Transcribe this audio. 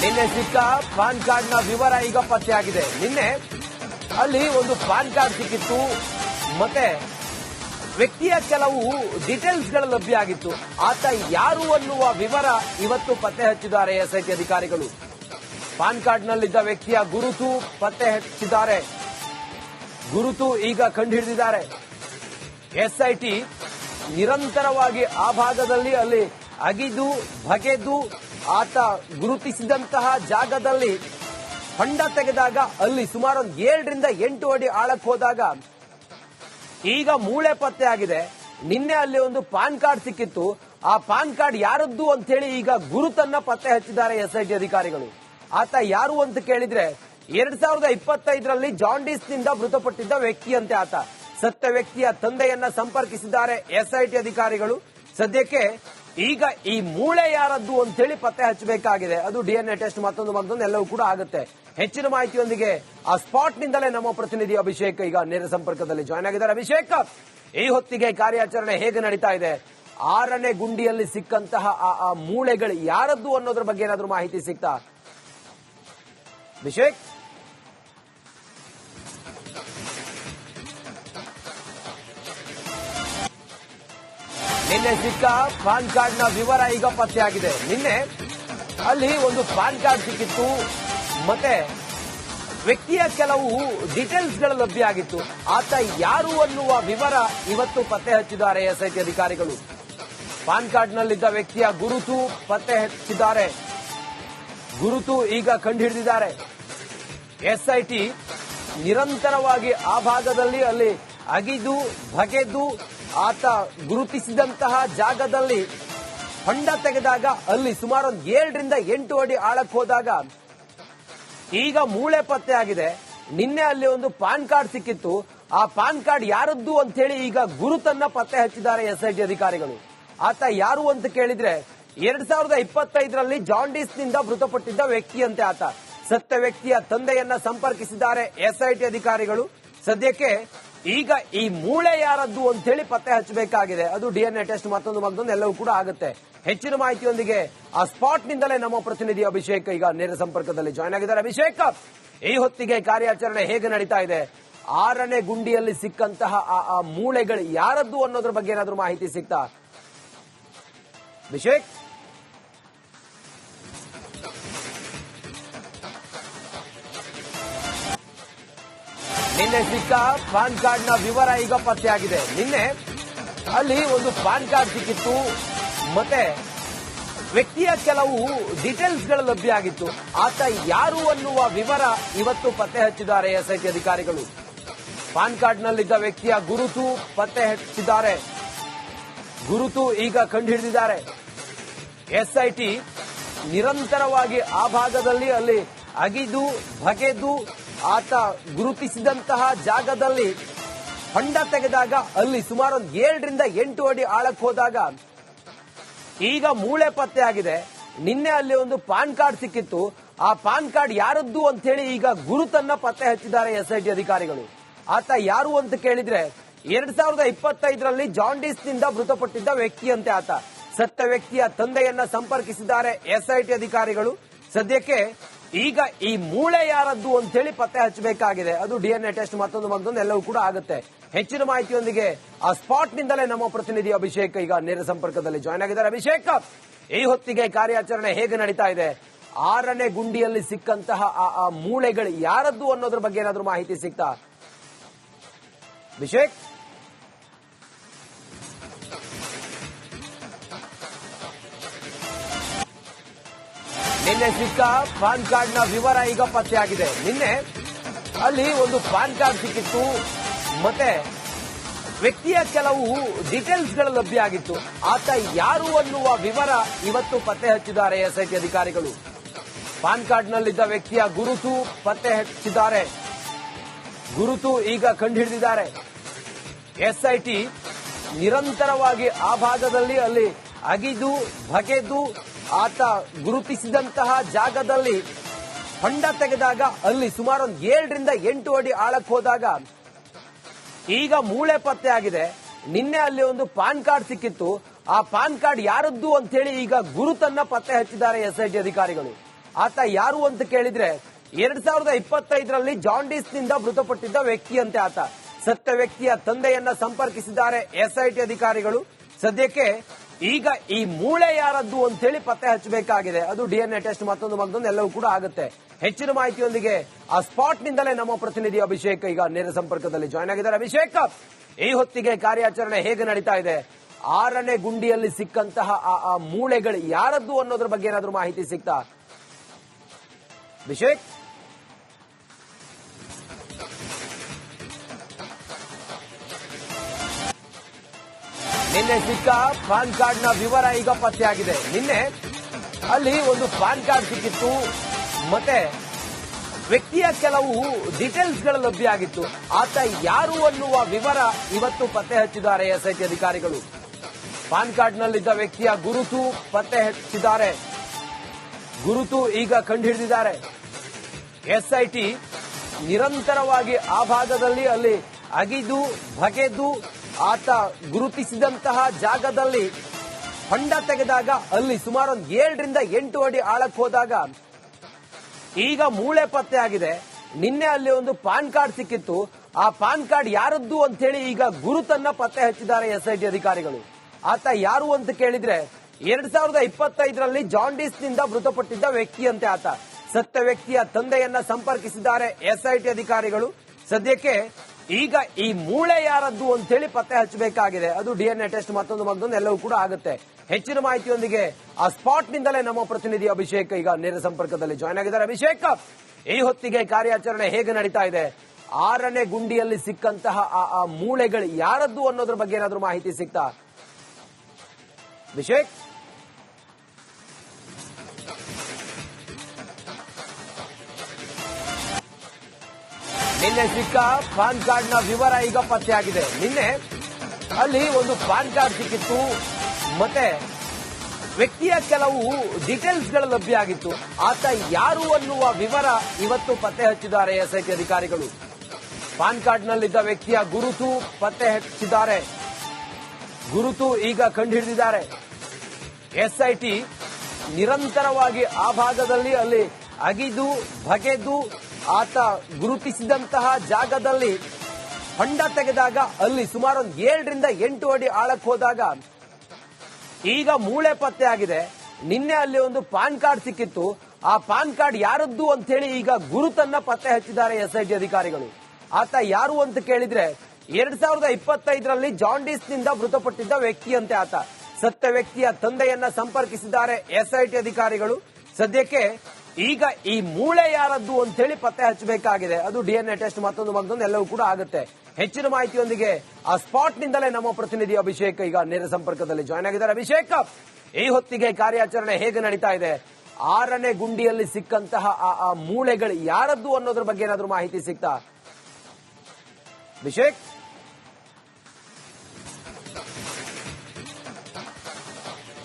ನಿನ್ನೆ ಸಿಕ್ಕ ಪಾನ್ನ ವಿವರ ಈಗ ಪತ್ತೆಯಾಗಿದೆ. ನಿನ್ನೆ ಅಲ್ಲಿ ಒಂದು ಪಾನ್ ಕಾರ್ಡ್ ಸಿಕ್ಕಿತ್ತು. ಮತ್ತೆ ವ್ಯಕ್ತಿಯ ಕೆಲವು ಡೀಟೇಲ್ಸ್ಗಳು ಲಭ್ಯ ಆಗಿತ್ತು. ಆತ ಯಾರು ಅನ್ನುವ ವಿವರ ಇವತ್ತು ಪತ್ತೆ ಹಚ್ಚಿದ್ದಾರೆ ಎಸ್ಐಟಿ ಅಧಿಕಾರಿಗಳು. ಪಾನ್ ಕಾರ್ಡ್ ನಲ್ಲಿದ್ದ ವ್ಯಕ್ತಿಯ ಗುರುತು ಪತ್ತೆ ಹಚ್ಚಿದ್ದಾರೆ. ಗುರುತು ಈಗ ಕಂಡುಹಿಡಿದಿದ್ದಾರೆ. ಎಸ್ಐಟಿ ನಿರಂತರವಾಗಿ ಆ ಭಾಗದಲ್ಲಿ ಅಲ್ಲಿ ಅಗಿದು, ಬಗೆದು ಆತ ಗುರುತಿಸಿದಂತಹ ಜಾಗದಲ್ಲಿ ಹೊಂಡ ತೆಗೆದಾಗ ಅಲ್ಲಿ ಸುಮಾರು ಒಂದು ಏಳರಿಂದ ಎಂಟು ಅಡಿ ಆಳಕ್ಕೆ ಹೋದಾಗ ಈಗ ಮೂಳೆ ಪತ್ತೆ ಆಗಿದೆ. ನಿನ್ನೆ ಅಲ್ಲಿ ಒಂದು ಪಾನ್ ಕಾರ್ಡ್ ಸಿಕ್ಕಿತ್ತು. ಆ ಪಾನ್ ಕಾರ್ಡ್ ಯಾರದ್ದು ಅಂತ ಹೇಳಿ ಈಗ ಗುರುತನ್ನ ಪತ್ತೆ ಹಚ್ಚಿದ್ದಾರೆ ಎಸ್ಐಟಿ ಅಧಿಕಾರಿಗಳು. ಆತ ಯಾರು ಅಂತ ಕೇಳಿದ್ರೆ ಎರಡ್ ಸಾವಿರದ ಇಪ್ಪತ್ತೈದರಲ್ಲಿ ಜಾಂಡೀಸ್ನಿಂದ ಮೃತಪಟ್ಟಿದ್ದ ವ್ಯಕ್ತಿಯಂತೆ ಆತ. ಸತ್ತ ವ್ಯಕ್ತಿಯ ತಂದೆಯನ್ನ ಸಂಪರ್ಕಿಸಿದ್ದಾರೆ ಎಸ್ಐಟಿ ಅಧಿಕಾರಿಗಳು. ಸದ್ಯಕ್ಕೆ ಈಗ ಈ ಮೂಳೆ ಯಾರದ್ದು ಅಂತ ಹೇಳಿ ಪತ್ತೆ ಹಚ್ಚಬೇಕಾಗಿದೆ. ಅದು ಡಿಎನ್ಎ ಟೆಸ್ಟ್ ಮತ್ತೊಂದು ಮತ್ತೊಂದು ಎಲ್ಲವೂ ಕೂಡ ಆಗುತ್ತೆ. ಹೆಚ್ಚಿನ ಮಾಹಿತಿಯೊಂದಿಗೆ ಆ ಸ್ಪಾಟ್ ನಿಂದಲೇ ನಮ್ಮ ಪ್ರತಿನಿಧಿ ಅಭಿಷೇಕ್ ಈಗ ನೇರ ಸಂಪರ್ಕದಲ್ಲಿ ಜಾಯ್ನ್ ಆಗಿದ್ದಾರೆ. ಅಭಿಷೇಕ್, ಈ ಹೊತ್ತಿಗೆ ಕಾರ್ಯಾಚರಣೆ ಹೇಗೆ ನಡೀತಾ ಇದೆ? ಆರನೇ ಗುಂಡಿಯಲ್ಲಿ ಸಿಕ್ಕಂತಹ ಆ ಮೂಳೆಗಳು ಯಾರದ್ದು ಅನ್ನೋದ್ರ ಬಗ್ಗೆ ಏನಾದರೂ ಮಾಹಿತಿ ಸಿಗ್ತಾ? ಅಭಿಷೇಕ್? ನಿನ್ನೆ ಸಿಕ್ಕ ಪಾನ್ ಕಾರ್ಡ್ನ ವಿವರ ಈಗ ಪತ್ತೆಯಾಗಿದೆ. ನಿನ್ನೆ ಅಲ್ಲಿ ಒಂದು ಪಾನ್ ಕಾರ್ಡ್ ಸಿಕ್ಕಿತ್ತು. ಮತ್ತೆ ವ್ಯಕ್ತಿಯ ಕೆಲವು ಡೀಟೇಲ್ಸ್ಗಳು ಲಭ್ಯ ಆಗಿತ್ತು. ಆತ ಯಾರು ಅನ್ನುವ ವಿವರ ಇವತ್ತು ಪತ್ತೆ ಹಚ್ಚಿದ್ದಾರೆ ಎಸ್ಐಟಿ ಅಧಿಕಾರಿಗಳು. ಪಾನ್ ಕಾರ್ಡ್ ನಲ್ಲಿದ್ದ ವ್ಯಕ್ತಿಯ ಗುರುತು ಪತ್ತೆ ಹಚ್ಚಿದ್ದಾರೆ. ಗುರುತು ಈಗ ಕಂಡುಹಿಡಿದಿದ್ದಾರೆ. ಎಸ್ಐಟಿ ನಿರಂತರವಾಗಿ ಆ ಭಾಗದಲ್ಲಿ ಅಲ್ಲಿ ಅಗಿದು ಬಗೆದು ಆತ ಗುರುತಿಸಿದಂತಹ ಜಾಗದಲ್ಲಿ ಹೊಂಡ ತೆಗೆದಾಗ ಅಲ್ಲಿ ಸುಮಾರು ಒಂದು ಏಳರಿಂದ ಎಂಟು ಅಡಿ ಆಳಕ್ಕೆ ಹೋದಾಗ ಈಗ ಮೂಳೆ ಪತ್ತೆ ಆಗಿದೆ. ನಿನ್ನೆ ಅಲ್ಲಿ ಒಂದು ಪಾನ್ ಕಾರ್ಡ್ ಸಿಕ್ಕಿತ್ತು. ಆ ಪಾನ್ ಕಾರ್ಡ್ ಯಾರದ್ದು ಅಂತ ಹೇಳಿ ಈಗ ಗುರುತನ್ನ ಪತ್ತೆ ಹಚ್ಚಿದ್ದಾರೆ ಎಸ್ಐಟಿ ಅಧಿಕಾರಿಗಳು. ಆತ ಯಾರು ಅಂತ ಕೇಳಿದ್ರೆ ಎರಡ್ ಸಾವಿರದ ಇಪ್ಪತ್ತೈದರಲ್ಲಿ ಜಾಂಡೀಸ್ನಿಂದ ಮೃತಪಟ್ಟಿದ್ದ ವ್ಯಕ್ತಿಯಂತೆ ಆತ. ಸತ್ತ ವ್ಯಕ್ತಿಯ ತಂದೆಯನ್ನ ಸಂಪರ್ಕಿಸಿದ್ದಾರೆ ಎಸ್ಐಟಿ ಅಧಿಕಾರಿಗಳು. ಸದ್ಯಕ್ಕೆ ಈಗ ಈ ಮೂಳೆ ಯಾರದ್ದು ಅಂತ ಹೇಳಿ ಪತ್ತೆ ಹಚ್ಚಬೇಕಾಗಿದೆ. ಅದು ಡಿಎನ್ಎ ಟೆಸ್ಟ್ ಮತ್ತೊಂದು ಮಗದೊಂದು ಎಲ್ಲವೂ ಕೂಡ ಆಗುತ್ತೆ. ಹೆಚ್ಚಿನ ಮಾಹಿತಿಯೊಂದಿಗೆ ಆ ಸ್ಪಾಟ್ ನಿಂದಲೇ ನಮ್ಮ ಪ್ರತಿನಿಧಿ ಅಭಿಷೇಕ್ ಈಗ ನೇರ ಸಂಪರ್ಕದಲ್ಲಿ ಜಾಯ್ನ್ ಆಗಿದ್ದಾರೆ. ಅಭಿಷೇಕ್, ಈ ಹೊತ್ತಿಗೆ ಕಾರ್ಯಾಚರಣೆ ಹೇಗೆ ನಡೀತಾ ಇದೆ? ಆರನೇ ಗುಂಡಿಯಲ್ಲಿ ಸಿಕ್ಕಂತಹ ಆ ಮೂಳೆಗಳು ಯಾರದ್ದು ಅನ್ನೋದ್ರ ಬಗ್ಗೆ ಏನಾದರೂ ಮಾಹಿತಿ ಸಿಗ್ತಾ? ಅಭಿಷೇಕ್? ನಿನ್ನೆ ಸಿಕ್ಕ ಪಾನ್ ಕಾರ್ಡ್ನ ವಿವರ ಈಗ ಪತ್ತೆಯಾಗಿದೆ. ನಿನ್ನೆ ಅಲ್ಲಿ ಒಂದು ಪಾನ್ ಕಾರ್ಡ್ ಸಿಕ್ಕಿತ್ತು. ಮತ್ತೆ ವ್ಯಕ್ತಿಯ ಕೆಲವು ಡೀಟೇಲ್ಸ್ಗಳು ಲಭ್ಯ ಆಗಿತ್ತು. ಆತ ಯಾರು ಅನ್ನುವ ವಿವರ ಇವತ್ತು ಪತ್ತೆ ಹಚ್ಚಿದ್ದಾರೆ ಎಸ್ಐಟಿ ಅಧಿಕಾರಿಗಳು. ಪಾನ್ ಕಾರ್ಡ್ ನಲ್ಲಿದ್ದ ವ್ಯಕ್ತಿಯ ಗುರುತು ಪತ್ತೆ ಹಚ್ಚಿದ್ದಾರೆ. ಗುರುತು ಈಗ ಕಂಡುಹಿಡಿದಿದ್ದಾರೆ. ಎಸ್ಐಟಿ ನಿರಂತರವಾಗಿ ಆ ಭಾಗದಲ್ಲಿ ಅಲ್ಲಿ ಅಗಿದು, ಬಗೆದು ಆತ ಗುರುತಿಸಿದಂತಹ ಜಾಗದಲ್ಲಿ ಹೊಂಡ ತೆಗೆದಾಗ ಅಲ್ಲಿ ಸುಮಾರು ಒಂದು ಏಳರಿಂದ ಎಂಟು ಅಡಿ ಆಳಕ್ಕೆ ಹೋದಾಗ ಈಗ ಮೂಳೆ ಪತ್ತೆ ಆಗಿದೆ. ನಿನ್ನೆ ಅಲ್ಲಿ ಒಂದು ಪಾನ್ ಕಾರ್ಡ್ ಸಿಕ್ಕಿತ್ತು. ಆ ಪಾನ್ ಕಾರ್ಡ್ ಯಾರದ್ದು ಅಂತ ಹೇಳಿ ಈಗ ಗುರುತನ್ನ ಪತ್ತೆ ಹಚ್ಚಿದ್ದಾರೆ ಎಸ್ಐಟಿ ಅಧಿಕಾರಿಗಳು. ಆತ ಯಾರು ಅಂತ ಕೇಳಿದ್ರೆ ಎರಡ್ ಸಾವಿರದ ಇಪ್ಪತ್ತೈದರಲ್ಲಿ ಜಾಂಡೀಸ್ನಿಂದ ಮೃತಪಟ್ಟಿದ್ದ ವ್ಯಕ್ತಿಯಂತೆ ಆತ. ಸತ್ತ ವ್ಯಕ್ತಿಯ ತಂದೆಯನ್ನ ಸಂಪರ್ಕಿಸಿದ್ದಾರೆ ಎಸ್ಐಟಿ ಅಧಿಕಾರಿಗಳು. ಸದ್ಯಕ್ಕೆ ಈಗ ಈ ಮೂಳೆ ಯಾರದ್ದು ಅಂತ ಹೇಳಿ ಪತ್ತೆ ಹಚ್ಚಬೇಕಾಗಿದೆ. ಅದು ಡಿಎನ್ಎ ಟೆಸ್ಟ್ ಮತ್ತೊಂದು ಮತ್ತೊಂದು ಎಲ್ಲವೂ ಕೂಡ ಆಗುತ್ತೆ. ಹೆಚ್ಚಿನ ಮಾಹಿತಿಯೊಂದಿಗೆ ಆ ಸ್ಪಾಟ್ ನಿಂದಲೇ ನಮ್ಮ ಪ್ರತಿನಿಧಿ ಅಭಿಷೇಕ್ ಈಗ ನೇರ ಸಂಪರ್ಕದಲ್ಲಿ ಜಾಯ್ನ್ ಆಗಿದ್ದಾರೆ. ಅಭಿಷೇಕ್, ಈ ಹೊತ್ತಿಗೆ ಕಾರ್ಯಾಚರಣೆ ಹೇಗೆ ನಡೀತಾ ಇದೆ? ಆರನೇ ಗುಂಡಿಯಲ್ಲಿ ಸಿಕ್ಕಂತಹ ಆ ಮೂಳೆಗಳು ಯಾರದ್ದು ಅನ್ನೋದ್ರ ಬಗ್ಗೆ ಏನಾದ್ರೂ ಮಾಹಿತಿ ಸಿಗ್ತಾ? ಅಭಿಷೇಕ್? ನಿನ್ನೆ ಸಿಕ್ಕ ಪಾನ್ನ ವಿವರ ಈಗ ಪತ್ತೆಯಾಗಿದೆ. ನಿನ್ನೆ ಅಲ್ಲಿ ಒಂದು ಪಾನ್ ಕಾರ್ಡ್ ಸಿಕ್ಕಿತ್ತು. ಮತ್ತೆ ವ್ಯಕ್ತಿಯ ಕೆಲವು ಡೀಟೇಲ್ಸ್ಗಳು ಲಭ್ಯ ಆಗಿತ್ತು. ಆತ ಯಾರು ಅನ್ನುವ ವಿವರ ಇವತ್ತು ಪತ್ತೆ ಹಚ್ಚಿದ್ದಾರೆ ಎಸ್ಐಟಿ ಅಧಿಕಾರಿಗಳು. ಪಾನ್ ಕಾರ್ಡ್ ನಲ್ಲಿದ್ದ ವ್ಯಕ್ತಿಯ ಗುರುತು ಪತ್ತೆ ಹಚ್ಚಿದ್ದಾರೆ. ಗುರುತು ಈಗ ಕಂಡುಹಿಡಿದಿದ್ದಾರೆ. ಎಸ್ಐಟಿ ನಿರಂತರವಾಗಿ ಆ ಭಾಗದಲ್ಲಿ ಅಲ್ಲಿ ಅಗಿದು ಬಗೆದು ಆತ ಗುರುತಿಸಿದಂತಹ ಜಾಗದಲ್ಲಿ ಹೊಂಡ ತೆಗೆದಾಗ ಅಲ್ಲಿ ಸುಮಾರು ಒಂದು ಏಳರಿಂದ ಎಂಟು ಅಡಿ ಆಳಕ್ಕೆ ಹೋದಾಗ ಈಗ ಮೂಳೆ ಪತ್ತೆ ಆಗಿದೆ. ನಿನ್ನೆ ಅಲ್ಲಿ ಒಂದು ಪಾನ್ ಕಾರ್ಡ್ ಸಿಕ್ಕಿತ್ತು. ಆ ಪಾನ್ ಕಾರ್ಡ್ ಯಾರದ್ದು ಅಂತ ಹೇಳಿ ಈಗ ಗುರುತನ್ನ ಪತ್ತೆ ಹಚ್ಚಿದ್ದಾರೆ ಎಸ್ಐಟಿ ಅಧಿಕಾರಿಗಳು. ಆತ ಯಾರು ಅಂತ ಕೇಳಿದ್ರೆ ಎರಡ್ ಸಾವಿರದ ಇಪ್ಪತ್ತೈದರಲ್ಲಿ ಜಾಂಡೀಸ್ನಿಂದ ಮೃತಪಟ್ಟಿದ್ದ ವ್ಯಕ್ತಿಯಂತೆ ಆತ. ಸತ್ತ ವ್ಯಕ್ತಿಯ ತಂದೆಯನ್ನ ಸಂಪರ್ಕಿಸಿದ್ದಾರೆ ಎಸ್ಐಟಿ ಅಧಿಕಾರಿಗಳು. ಸದ್ಯಕ್ಕೆ ಈಗ ಈ ಮೂಳೆ ಯಾರದ್ದು ಅಂತೇಳಿ ಪತ್ತೆ ಹಚ್ಚಬೇಕಾಗಿದೆ. ಅದು ಡಿಎನ್ಎ ಟೆಸ್ಟ್ ಮತ್ತೊಂದು ಮಗದೊಂದು ಎಲ್ಲವೂ ಕೂಡ ಆಗುತ್ತೆ. ಹೆಚ್ಚಿನ ಮಾಹಿತಿಯೊಂದಿಗೆ ಆ ಸ್ಪಾಟ್ ನಿಂದಲೇ ನಮ್ಮ ಪ್ರತಿನಿಧಿ ಅಭಿಷೇಕ್ ಈಗ ನೇರ ಸಂಪರ್ಕದಲ್ಲಿ ಜಾಯ್ನ್ ಆಗಿದ್ದಾರೆ. ಅಭಿಷೇಕ್, ಈ ಹೊತ್ತಿಗೆ ಕಾರ್ಯಾಚರಣೆ ಹೇಗೆ ನಡೀತಾ ಇದೆ? ಆರನೇ ಗುಂಡಿಯಲ್ಲಿ ಸಿಕ್ಕಂತಹ ಆ- ಮೂಳೆಗಳು ಯಾರದ್ದು ಅನ್ನೋದ್ರ ಬಗ್ಗೆ ಏನಾದ್ರೂ ಮಾಹಿತಿ ಸಿಗ್ತಾ? ಅಭಿಷೇಕ್? ನಿನ್ನೆ ಸಿಕ್ಕ ಪಾನ್ನ ವಿವರ ಈಗ ಪತ್ತೆಯಾಗಿದೆ. ನಿನ್ನೆ ಅಲ್ಲಿ ಒಂದು ಪಾನ್ ಕಾರ್ಡ್ ಸಿಕ್ಕಿತ್ತು. ಮತ್ತೆ ವ್ಯಕ್ತಿಯ ಕೆಲವು ಡೀಟೇಲ್ಸ್ಗಳು ಲಭ್ಯ ಆಗಿತ್ತು. ಆತ ಯಾರು ಅನ್ನುವ ವಿವರ ಇವತ್ತು ಪತ್ತೆ ಹಚ್ಚಿದ್ದಾರೆ ಎಸ್ಐಟಿ ಅಧಿಕಾರಿಗಳು. ಪಾನ್ ಕಾರ್ಡ್ನಲ್ಲಿದ್ದ ವ್ಯಕ್ತಿಯ ಗುರುತು ಪತ್ತೆ ಹಚ್ಚಿದ್ದಾರೆ. ಗುರುತು ಈಗ ಕಂಡುಹಿಡಿದಿದ್ದಾರೆ. ಎಸ್ಐಟಿ ನಿರಂತರವಾಗಿ ಆ ಭಾಗದಲ್ಲಿ ಅಲ್ಲಿ ಅಗಿದು, ಬಗೆದು ಆತ ಗುರುತಿಸಿದಂತಹ ಜಾಗದಲ್ಲಿ ಹೊಂಡ ತೆಗೆದಾಗ ಅಲ್ಲಿ ಸುಮಾರು ಒಂದು ಏಳರಿಂದ ಎಂಟು ಅಡಿ ಆಳಕ್ಕೆ ಹೋದಾಗ ಈಗ ಮೂಳೆ ಪತ್ತೆ ಆಗಿದೆ. ನಿನ್ನೆ ಅಲ್ಲಿ ಒಂದು ಪಾನ್ ಕಾರ್ಡ್ ಸಿಕ್ಕಿತ್ತು. ಆ ಪಾನ್ ಕಾರ್ಡ್ ಯಾರದ್ದು ಅಂತೇಳಿ ಈಗ ಗುರುತನ್ನ ಪತ್ತೆ ಹಚ್ಚಿದ್ದಾರೆ ಎಸ್ಐಟಿ ಅಧಿಕಾರಿಗಳು. ಆತ ಯಾರು ಅಂತ ಕೇಳಿದ್ರೆ ಎರಡ್ ಸಾವಿರದ ಇಪ್ಪತ್ತೈದರಲ್ಲಿ ಜಾಂಡೀಸ್ನಿಂದ ಮೃತಪಟ್ಟಿದ್ದ ವ್ಯಕ್ತಿಯಂತೆ ಆತ. ಸತ್ತ ವ್ಯಕ್ತಿಯ ತಂದೆಯನ್ನ ಸಂಪರ್ಕಿಸಿದ್ದಾರೆ ಎಸ್ಐಟಿ ಅಧಿಕಾರಿಗಳು. ಸದ್ಯಕ್ಕೆ ಈಗ ಈ ಮೂಳೆ ಯಾರದ್ದು ಅಂತೇಳಿ ಪತ್ತೆ ಹಚ್ಚಬೇಕಾಗಿದೆ. ಅದು ಡಿಎನ್ಎ ಟೆಸ್ಟ್ ಮತ್ತೊಂದು ಮತ್ತೊಂದು ಎಲ್ಲವೂ ಕೂಡ ಆಗುತ್ತೆ. ಹೆಚ್ಚಿನ ಮಾಹಿತಿಯೊಂದಿಗೆ ಆ ಸ್ಪಾಟ್ ನಿಂದಲೇ ನಮ್ಮ ಪ್ರತಿನಿಧಿ ಅಭಿಷೇಕ್ ಈಗ ನೇರ ಸಂಪರ್ಕದಲ್ಲಿ ಜಾಯ್ನ್ ಆಗಿದ್ದಾರೆ. ಅಭಿಷೇಕ್, ಈ ಹೊತ್ತಿಗೆ ಕಾರ್ಯಾಚರಣೆ ಹೇಗೆ ನಡೀತಾ ಇದೆ? ಆರನೇ ಗುಂಡಿಯಲ್ಲಿ ಸಿಕ್ಕಂತಹ ಆ- ಮೂಳೆಗಳು ಯಾರದ್ದು ಅನ್ನೋದ್ರ ಬಗ್ಗೆ ಏನಾದ್ರೂ ಮಾಹಿತಿ ಸಿಗ್ತಾ? ಅಭಿಷೇಕ್? ನಿನ್ನೆ ಸಿಕ್ಕ ಪಾನ್ನ ವಿವರ ಈಗ ಪತ್ತೆಯಾಗಿದೆ. ನಿನ್ನೆ ಅಲ್ಲಿ ಒಂದು ಪಾನ್ ಕಾರ್ಡ್ ಸಿಕ್ಕಿತ್ತು. ಮತ್ತೆ ವ್ಯಕ್ತಿಯ ಕೆಲವು ಡೀಟೇಲ್ಸ್ಗಳು ಲಭ್ಯ ಆಗಿತ್ತು. ಆತ ಯಾರು ಅನ್ನುವ ವಿವರ ಇವತ್ತು ಪತ್ತೆ ಹಚ್ಚಿದ್ದಾರೆ ಎಸ್ಐಟಿ ಅಧಿಕಾರಿಗಳು. ಪಾನ್ ಕಾರ್ಡ್ ನಲ್ಲಿದ್ದ ವ್ಯಕ್ತಿಯ ಗುರುತು ಪತ್ತೆ ಹಚ್ಚಿದ್ದಾರೆ. ಗುರುತು ಈಗ ಕಂಡುಹಿಡಿದಿದ್ದಾರೆ. ಎಸ್ಐಟಿ ನಿರಂತರವಾಗಿ ಆ ಭಾಗದಲ್ಲಿ ಅಲ್ಲಿ ಅಗಿದು, ಬಗೆದು ಆತ ಗುರುತಿಸಿದಂತಹ ಜಾಗದಲ್ಲಿ ಹೊಂಡ ತೆಗೆದಾಗ ಅಲ್ಲಿ ಸುಮಾರು ಒಂದು ಏಳರಿಂದ ಎಂಟು ಅಡಿ ಆಳಕ್ಕೆ ಹೋದಾಗ ಈಗ ಮೂಳೆ ಪತ್ತೆ ಆಗಿದೆ. ನಿನ್ನೆ ಅಲ್ಲಿ ಒಂದು ಪಾನ್ ಕಾರ್ಡ್ ಸಿಕ್ಕಿತ್ತು. ಆ ಪಾನ್ ಕಾರ್ಡ್ ಯಾರದ್ದು ಅಂತ ಹೇಳಿ ಈಗ ಗುರುತನ್ನ ಪತ್ತೆ ಹಚ್ಚಿದ್ದಾರೆ ಎಸ್ಐಟಿ ಅಧಿಕಾರಿಗಳು. ಆತ ಯಾರು ಅಂತ ಕೇಳಿದ್ರೆ ಎರಡ್ ಸಾವಿರದ ಇಪ್ಪತ್ತೈದರಲ್ಲಿ ಜಾಂಡೀಸ್ನಿಂದ ಮೃತಪಟ್ಟಿದ್ದ ವ್ಯಕ್ತಿಯಂತೆ ಆತ. ಸತ್ತ ವ್ಯಕ್ತಿಯ ತಂದೆಯನ್ನ ಸಂಪರ್ಕಿಸಿದ್ದಾರೆ ಎಸ್ಐಟಿ ಅಧಿಕಾರಿಗಳು. ಸದ್ಯಕ್ಕೆ ಈಗ ಈ ಮೂಳೆ ಯಾರದ್ದು ಅಂತ ಹೇಳಿ ಪತ್ತೆ ಹಚ್ಚಬೇಕಾಗಿದೆ. ಅದು ಡಿಎನ್ಎ ಟೆಸ್ಟ್ ಮತ್ತೊಂದು ಮತ್ತೊಂದು ಎಲ್ಲವೂ ಕೂಡ ಆಗುತ್ತೆ. ಹೆಚ್ಚಿನ ಮಾಹಿತಿಯೊಂದಿಗೆ ಆ ಸ್ಪಾಟ್ ನಿಂದಲೇ ನಮ್ಮ ಪ್ರತಿನಿಧಿ ಅಭಿಷೇಕ್ ಈಗ ನೇರ ಸಂಪರ್ಕದಲ್ಲಿ ಜಾಯ್ನ್ ಆಗಿದ್ದಾರೆ. ಅಭಿಷೇಕ್, ಈ ಹೊತ್ತಿಗೆ ಕಾರ್ಯಾಚರಣೆ ಹೇಗೆ ನಡೀತಾ ಇದೆ? ಆರನೇ ಗುಂಡಿಯಲ್ಲಿ ಸಿಕ್ಕಂತಹ ಆ ಮೂಳೆಗಳು ಯಾರದ್ದು ಅನ್ನೋದ್ರ ಬಗ್ಗೆ ಏನಾದ್ರೂ ಮಾಹಿತಿ ಸಿಗ್ತಾ? ಅಭಿಷೇಕ್?